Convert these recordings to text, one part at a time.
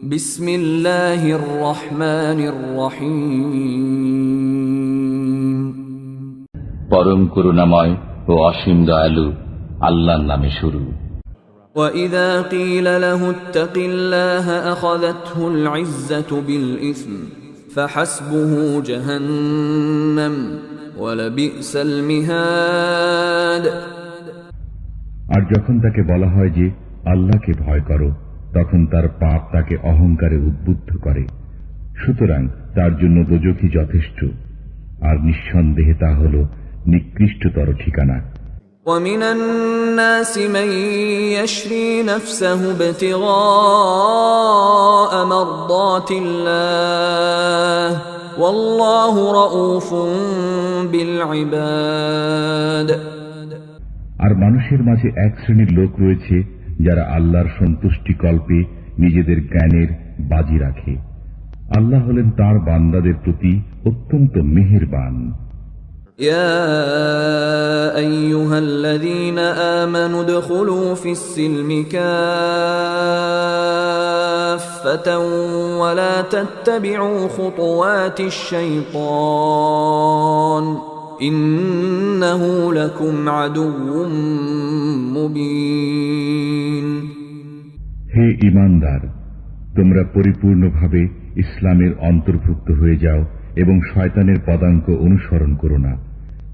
بسم الله الرحمن الرحيم পরম করুণাময় ও অসীম দয়ালু আল্লাহর নামে শুরু وإذا قيل له اتق الله أخذته العزة بالإثم فحسبه جهنم ولبئس المهاد আর যখন তাকে বলা হয় যে আল্লাহকে ভয় করো তখন তার পাপ তাকে অহংকারে উদ্বুদ্ধ করে সুতরাং তার জন্য দোজখই যথেষ্ট আর নিঃসন্দেহে তা হল নিকৃষ্টতর ঠিকানা ومن الناس من يشري نفسه ابتغاء مرضات الله والله رؤوف بالعباد আর মানুষের মাঝে এক শ্রেণীর লোক রয়েছে যারা আল্লাহর সন্তুষ্টি কল্পে নিজেদের জ্ঞানের বাজি রাখে আল্লাহ হলেন তার বান্দাদের প্রতি অত্যন্ত মেহেরবান يا ايها الذين امنوا ادخلوا في السلم كافه ولا تتبعوا خطوات الشيطان انه لكم عدو مبين হে ইমানদার তোমরা পরিপূর্ণভাবে ইসলামের অন্তর্ভুক্ত হয়ে যাও এবং শয়তানের পদাঙ্ক অনুসরণ করো না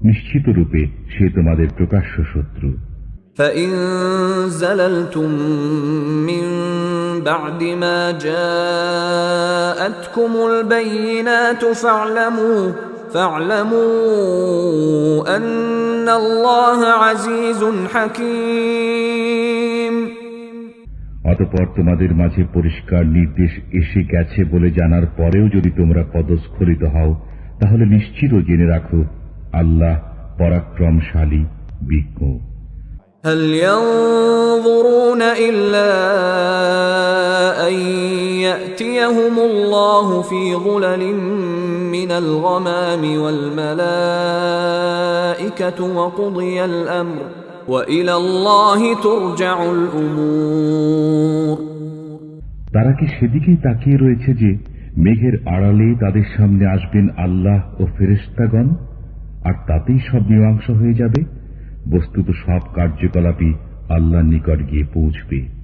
নিশ্চিত রূপে সে তোমাদের প্রকাশ্য শত্রু فإن زللتم من بعد ما جاءتكم البينات فاعلموا فاعلموا أن الله عزيز حكيم অতপর তোমাদের মাঝে পরিষ্কার নির্দেশ এসে গেছে বলে জানার পরেও যদি তোমরা পদস্খলিত হও তাহলে নিশ্চিত জেনে রাখো আল্লাহ পরাক্রমশালী বিজ্ঞ هل ينظرون إلا أن يأتيهم الله في ظلل من الغمام والملائكة وقضي الأمر তারা কি সেদিকেই তাকিয়ে রয়েছে যে মেঘের আড়ালে তাদের সামনে আসবেন আল্লাহ ও ফেরেস্তাগণ আর তাতেই সব মীমাংসা হয়ে যাবে? বস্তুত সব কার্যকলাপই আল্লাহর নিকট গিয়ে পৌঁছবে।